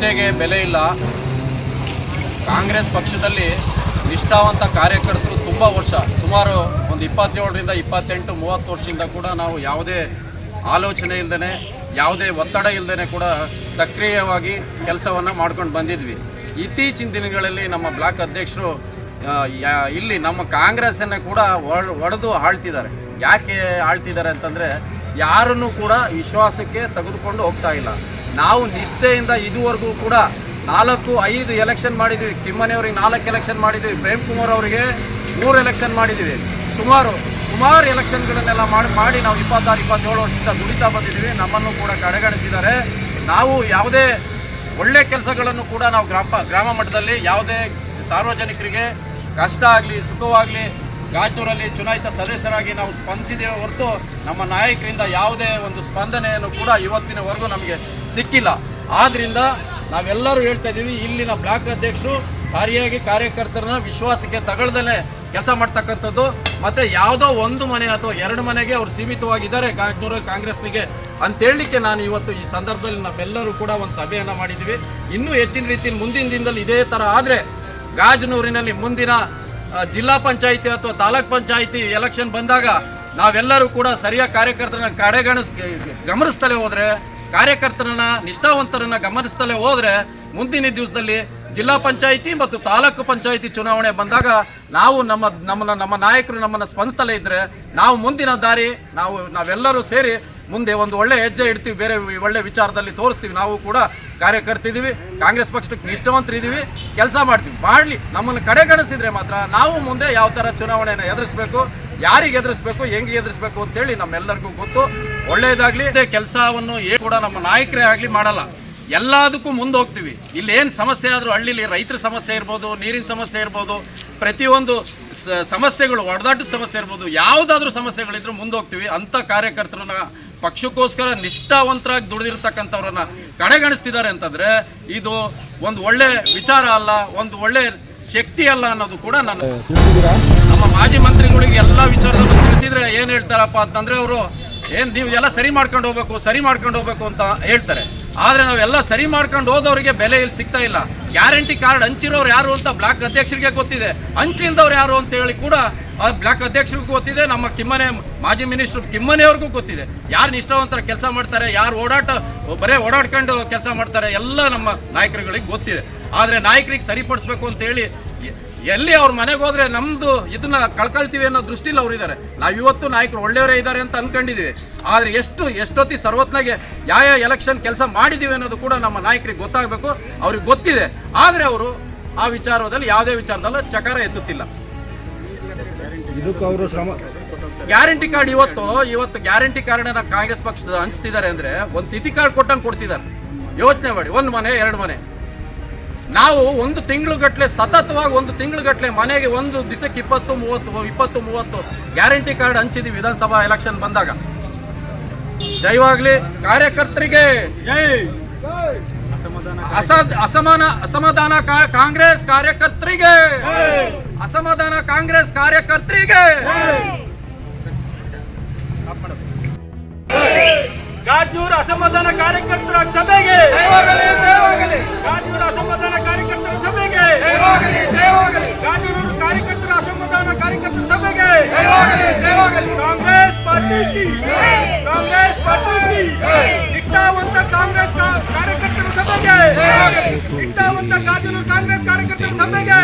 ನಿಷ್ಠೆಗೆ ಬೆಲೆ ಇಲ್ಲ. ಕಾಂಗ್ರೆಸ್ ಪಕ್ಷದಲ್ಲಿ ನಿಷ್ಠಾವಂತ ಕಾರ್ಯಕರ್ತರು ತುಂಬ ವರ್ಷ. ಸುಮಾರು ಒಂದು ಇಪ್ಪತ್ತೇಳರಿಂದ ಇಪ್ಪತ್ತೆಂಟು, ಮೂವತ್ತು ವರ್ಷದಿಂದ ಕೂಡ ನಾವು ಯಾವುದೇ ಆಲೋಚನೆ ಇಲ್ಲದೇ ಯಾವುದೇ ಒತ್ತಡ ಇಲ್ಲದೇ ಕೂಡ ಸಕ್ರಿಯವಾಗಿ ಕೆಲಸವನ್ನು ಮಾಡ್ಕೊಂಡು ಬಂದಿದ್ವಿ. ಇತ್ತೀಚಿನ ದಿನಗಳಲ್ಲಿ ನಮ್ಮ ಬ್ಲಾಕ್ ಅಧ್ಯಕ್ಷರು ಇಲ್ಲಿ ನಮ್ಮ ಕಾಂಗ್ರೆಸ್ಸನ್ನು ಕೂಡ ಒಡೆದು ಆಳ್ತಿದ್ದಾರೆ. ಯಾಕೆ ಆಳ್ತಿದ್ದಾರೆ ಅಂತಂದರೆ, ಯಾರನ್ನು ಕೂಡ ವಿಶ್ವಾಸಕ್ಕೆ ತೆಗೆದುಕೊಂಡು ಹೋಗ್ತಾ ಇಲ್ಲ. ನಾವು ನಿಷ್ಠೆಯಿಂದ ಇದುವರೆಗೂ ಕೂಡ ನಾಲ್ಕು, ಐದು ಎಲೆಕ್ಷನ್ ಮಾಡಿದ್ವಿ. ಕಿಮ್ಮನೆಯವ್ರಿಗೆ ನಾಲ್ಕು ಎಲೆಕ್ಷನ್ ಮಾಡಿದ್ವಿ. ಪ್ರೇಮ್ ಕುಮಾರ್ ಅವರಿಗೆ ಮೂರು ಎಲೆಕ್ಷನ್ ಮಾಡಿದ್ದೀವಿ ಸುಮಾರು ಸುಮಾರು ಎಲೆಕ್ಷನ್ಗಳನ್ನೆಲ್ಲ ಮಾಡಿ ಮಾಡಿ ನಾವು ಇಪ್ಪತ್ತಾರು, ಇಪ್ಪತ್ತೇಳು ವರ್ಷದಿಂದ ದುಡಿತಾ ಬಂದಿದ್ದೀವಿ. ನಮ್ಮನ್ನು ಕೂಡ ಕಡೆಗಣಿಸಿದ್ದಾರೆ. ನಾವು ಯಾವುದೇ ಒಳ್ಳೆ ಕೆಲಸಗಳನ್ನು ಕೂಡ ನಾವು ಗ್ರಾಮ ಗ್ರಾಮ ಮಟ್ಟದಲ್ಲಿ ಯಾವುದೇ ಸಾರ್ವಜನಿಕರಿಗೆ ಕಷ್ಟ ಆಗಲಿ, ಸುಖವಾಗಲಿ ಗಾಯತೂರಲ್ಲಿ ಚುನಾಯಿತ ಸದಸ್ಯರಾಗಿ ನಾವು ಸ್ಪಂದಿಸಿದ್ದೇವೆ ಹೊರತು ನಮ್ಮ ನಾಯಕರಿಂದ ಯಾವುದೇ ಒಂದು ಸ್ಪಂದನೆಯನ್ನು ಕೂಡ ಇವತ್ತಿನವರೆಗೂ ನಮಗೆ ಸಿಕ್ಕಿಲ್ಲ. ಆದ್ರಿಂದ ನಾವೆಲ್ಲರೂ ಹೇಳ್ತಾ ಇದ್ದೀವಿ, ಇಲ್ಲಿನ ಬ್ಲಾಕ್ ಅಧ್ಯಕ್ಷರು ಸರಿಯಾಗಿ ಕಾರ್ಯಕರ್ತರನ್ನ ವಿಶ್ವಾಸಕ್ಕೆ ತಗೊಳ್ದಲೇ ಕೆಲಸ ಮಾಡ್ತಕ್ಕಂಥದ್ದು. ಮತ್ತೆ ಯಾವುದೋ ಒಂದು ಮನೆ ಅಥವಾ ಎರಡು ಮನೆಗೆ ಅವ್ರು ಸೀಮಿತವಾಗಿದ್ದಾರೆ ಗಾಜನೂರಲ್ಲಿ ಕಾಂಗ್ರೆಸ್ನಿಗೆ ಅಂತ ಹೇಳಲಿಕ್ಕೆ ನಾನು ಇವತ್ತು ಈ ಸಂದರ್ಭದಲ್ಲಿ ನಾವೆಲ್ಲರೂ ಕೂಡ ಒಂದು ಸಭೆಯನ್ನು ಮಾಡಿದ್ದೀವಿ. ಇನ್ನೂ ಹೆಚ್ಚಿನ ರೀತಿಯಲ್ಲಿ ಮುಂದಿನ ದಿನದಲ್ಲಿ ಇದೇ ಥರ ಆದರೆ ಗಾಜನೂರಿನಲ್ಲಿ ಮುಂದಿನ ಜಿಲ್ಲಾ ಪಂಚಾಯಿತಿ ಅಥವಾ ತಾಲೂಕ್ ಪಂಚಾಯಿತಿ ಎಲೆಕ್ಷನ್ ಬಂದಾಗ ನಾವೆಲ್ಲರೂ ಕೂಡ ಸರಿಯಾಗಿ ಕಾರ್ಯಕರ್ತರನ್ನ ಕಡೆಗಣಿಸ್ ಗಮನಿಸ್ತಲೇ ಹೋದ್ರೆ ಕಾರ್ಯಕರ್ತರನ್ನ, ನಿಷ್ಠಾವಂತರನ್ನ ಗಮನಿಸ್ತಲೇ ಹೋದ್ರೆ ಮುಂದಿನ ದಿವಸದಲ್ಲಿ ಜಿಲ್ಲಾ ಪಂಚಾಯಿತಿ ಮತ್ತು ತಾಲೂಕು ಪಂಚಾಯಿತಿ ಚುನಾವಣೆ ಬಂದಾಗ ನಾವು ನಮ್ಮ, ನಮ್ಮನ್ನ, ನಮ್ಮ ನಾಯಕರು ನಮ್ಮನ್ನ ಸ್ಪಂದಿಸ್ತಲೇ ಇದ್ರೆ ನಾವು ಮುಂದಿನ ದಾರಿ, ನಾವು, ನಾವೆಲ್ಲರೂ ಸೇರಿ ಮುಂದೆ ಒಂದು ಒಳ್ಳೆ ಹೆಜ್ಜೆ ಇಡ್ತೀವಿ, ಬೇರೆ ಒಳ್ಳೆ ವಿಚಾರದಲ್ಲಿ ತೋರಿಸ್ತೀವಿ. ನಾವು ಕೂಡ ಕಾರ್ಯಕರ್ತಿದ್ದೀವಿ ಕಾಂಗ್ರೆಸ್ ಪಕ್ಷಕ್ಕೆ ನಿಷ್ಠಾವಂತರಿದ್ದೀವಿ ಕೆಲಸ ಮಾಡ್ತೀವಿ. ಮಾಡಲಿ, ನಮ್ಮನ್ನು ಕಡೆಗಣಿಸಿದ್ರೆ ಮಾತ್ರ ನಾವು ಮುಂದೆ ಯಾವ ಥರ ಚುನಾವಣೆಯನ್ನು ಎದುರಿಸಬೇಕು, ಯಾರಿಗೆ ಎದುರಿಸಬೇಕು, ಹೆಂಗೆ ಎದುರಿಸಬೇಕು ಅಂತೇಳಿ ನಮ್ಮೆಲ್ಲರಿಗೂ ಗೊತ್ತು. ಒಳ್ಳೆಯದಾಗಲಿ ಇದೇ ಕೆಲಸವನ್ನು ಕೂಡ ನಮ್ಮ ನಾಯಕರೇ ಆಗಲಿ ಮಾಡಲ್ಲ. ಎಲ್ಲದಕ್ಕೂ ಮುಂದೆ ಹೋಗ್ತೀವಿ. ಇಲ್ಲಿ ಏನು ಸಮಸ್ಯೆ ಆದರೂ ಹಳ್ಳಿಲಿ ರೈತರ ಸಮಸ್ಯೆ ಇರ್ಬೋದು, ನೀರಿನ ಸಮಸ್ಯೆ ಇರ್ಬೋದು, ಪ್ರತಿಯೊಂದು ಸಮಸ್ಯೆಗಳು, ಒಡೆದಾಟದ ಸಮಸ್ಯೆ ಇರ್ಬೋದು, ಯಾವುದಾದ್ರೂ ಸಮಸ್ಯೆಗಳಿದ್ರು ಮುಂದೆ ಹೋಗ್ತೀವಿ. ಅಂಥ ಕಾರ್ಯಕರ್ತರನ್ನ ಪಕ್ಷಕ್ಕೋಸ್ಕರ ನಿಷ್ಠಾವಂತರಾಗಿ ದುಡಿದಿರ್ತಕ್ಕಂಥವ್ರನ್ನ ಕಡೆಗಣಿಸ್ತಿದ್ದಾರೆ ಅಂತಂದ್ರೆ, ಇದು ಒಂದು ಒಳ್ಳೆ ವಿಚಾರ ಅಲ್ಲ, ಒಂದು ಒಳ್ಳೆ ಶಕ್ತಿ ಅಲ್ಲ ಅನ್ನೋದು ಕೂಡ ನಾನು ನಮ್ಮ ಮಾಜಿ ಮಂತ್ರಿಗಳಿಗೆ ಎಲ್ಲ ವಿಚಾರದಲ್ಲೂ ತಿಳಿಸಿದ್ರೆ ಏನು ಹೇಳ್ತಾರಪ್ಪ ಅಂತಂದ್ರೆ, ಅವರು ಏನು ನೀವು ಎಲ್ಲ ಸರಿ ಮಾಡ್ಕೊಂಡು ಹೋಗ್ಬೇಕು, ಸರಿ ಮಾಡ್ಕೊಂಡು ಹೋಗ್ಬೇಕು ಅಂತ ಹೇಳ್ತಾರೆ. ಆದರೆ ನಾವೆಲ್ಲ ಸರಿ ಮಾಡ್ಕೊಂಡು ಹೋದವರಿಗೆ ಬೆಲೆ ಇಲ್ಲಿ ಸಿಗ್ತಾ ಇಲ್ಲ. ಗ್ಯಾರಂಟಿ ಕಾರ್ಡ್ ಹಂಚಿರೋರು ಯಾರು ಅಂತ ಬ್ಲಾಕ್ ಅಧ್ಯಕ್ಷರಿಗೆ ಗೊತ್ತಿದೆ. ಹಂಚಿಲ್ದವ್ರು ಯಾರು ಅಂತ ಹೇಳಿ ಕೂಡ ಆ ಬ್ಲಾಕ್ ಅಧ್ಯಕ್ಷರಿಗೂ ಗೊತ್ತಿದೆ, ನಮ್ಮ ಕಿಮ್ಮನೆ ಮಾಜಿ ಮಿನಿಸ್ಟರ್ ಕಿಮ್ಮನೆಯವ್ರಿಗೂ ಗೊತ್ತಿದೆ. ಯಾರು ನಿಷ್ಠಾವಂತರ ಕೆಲಸ ಮಾಡ್ತಾರೆ, ಯಾರು ಓಡಾಟ, ಬರೇ ಓಡಾಡ್ಕೊಂಡು ಕೆಲಸ ಮಾಡ್ತಾರೆ, ಎಲ್ಲ ನಮ್ಮ ನಾಯಕರುಗಳಿಗೆ ಗೊತ್ತಿದೆ. ಆದರೆ ನಾಯಕರಿಗೆ ಸರಿಪಡಿಸ್ಬೇಕು ಅಂತ ಹೇಳಿ ಎ- ಎಲ್ಲಿ ಅವ್ರ ಮನೆಗೆ ಹೋದ್ರೆ ನಮ್ದು ಇದನ್ನ ಕಳ್ಕೊಳ್ತೀವಿ ಅನ್ನೋ ದೃಷ್ಟಿಲಿ ಅವ್ರು ಇದ್ದಾರೆ ನಾವು ಇವತ್ತು ನಾಯಕರು ಒಳ್ಳೆಯವರೇ ಇದ್ದಾರೆ ಅಂತ ಅನ್ಕೊಂಡಿದೀವಿ. ಆದ್ರೆ ಎಷ್ಟು, ಎಷ್ಟೊತ್ತಿ ಸರ್ವತ್ನಾಗೆ ಯಾವ ಯಾವ ಎಲೆಕ್ಷನ್ ಕೆಲಸ ಮಾಡಿದೀವಿ ಅನ್ನೋದು ಕೂಡ ನಮ್ಮ ನಾಯಕರಿಗೆ ಗೊತ್ತಾಗಬೇಕು, ಅವ್ರಿಗೆ ಗೊತ್ತಿದೆ. ಆದ್ರೆ ಅವರು ಆ ವಿಚಾರದಲ್ಲಿ ಯಾವುದೇ ವಿಚಾರದಲ್ಲೂ ಚಕಾರ ಎತ್ತುತ್ತಿಲ್ಲ. ಗ್ಯಾರಂಟಿ ಕಾರ್ಡ್ ಇವತ್ತು ಇವತ್ತು ಗ್ಯಾರಂಟಿ ಕಾರ್ಡ್ನ ಕಾಂಗ್ರೆಸ್ ಪಕ್ಷದ ಹಂಚ್ತಿದ್ದಾರೆ ಅಂದ್ರೆ ಒಂದು ತಿಥಿ ಕಾರ್ಡ್ ಕೊಟ್ಟಂಗೆ ಕೊಡ್ತಿದ್ದಾರೆ. ಯೋಚನೆ ಮಾಡಿ, ಒಂದು ಮನೆ, ಎರಡು ಮನೆ. ನಾವು ಒಂದು ತಿಂಗಳು ಸತತವಾಗಿ ಒಂದು ತಿಂಗಳು ಮನೆಗೆ ಒಂದು ದಿವಸಕ್ಕೆ ಇಪ್ಪತ್ತು ಮೂವತ್ತು ಇಪ್ಪತ್ತು ಮೂವತ್ತು ಗ್ಯಾರಂಟಿ ಕಾರ್ಡ್ ಹಂಚಿದ್ವಿ ವಿಧಾನಸಭಾ ಎಲೆಕ್ಷನ್ ಬಂದಾಗ. ಜೈವಾಗ್ಲಿ ಕಾರ್ಯಕರ್ತರಿಗೆ ಅಸ ಅಸಮಾನ ಅಸಮಾಧಾನ ಕಾಂಗ್ರೆಸ್ ಕಾರ್ಯಕರ್ತರಿಗೆ ಅಸಮಾಧಾನ ಕಾಂಗ್ರೆಸ್ ಕಾರ್ಯಕರ್ತರಿಗೆ ಅಸಮಾಧಾನ ಕಾರ್ಯಕರ್ತರ ಸಭೆಗೆ ಕಾರ್ಯಕರ್ತರ ಸಭೆಗೆ ಕಾಂಗ್ರೆಸ್ ಪಾರ್ಟಿ ಕಾಂಗ್ರೆಸ್ ಪಾರ್ಟಿ ಇಟ್ಟವಂತ ಕಾಂಗ್ರೆಸ್ ಕಾರ್ಯಕರ್ತರ ಸಭೆಗೆ ನಿಷ್ಠಾವಂತ ಗಾಜನೂರು ಕಾಂಗ್ರೆಸ್ ಕಾರ್ಯಕರ್ತರ ಸಭೆಗೆ